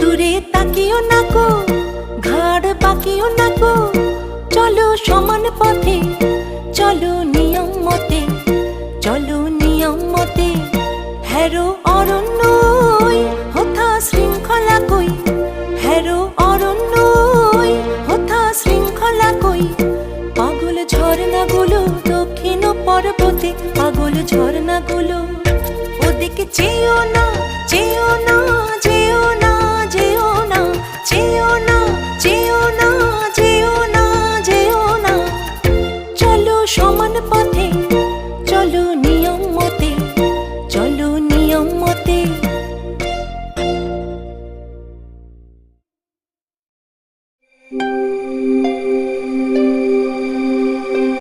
দূরে তাকিও না গো, ঘাড় বাকিও না গো। চলো সমান পথে, চলো নিয়ম মতে, চলো নিয়ম মতে। হ্যারো অরণ্য হথা শৃঙ্খলা কই। হ্যারো অরণ্য হথা শৃঙ্খলা কই। পাগল ঝর্ণাগুলো দক্ষিণ পর্বতে, পাগল ঝর্ণাগুলো ওদিকে চেয়েও না সমান পথে। চলো নিয়ম মতে চলো নিয়ম মতে।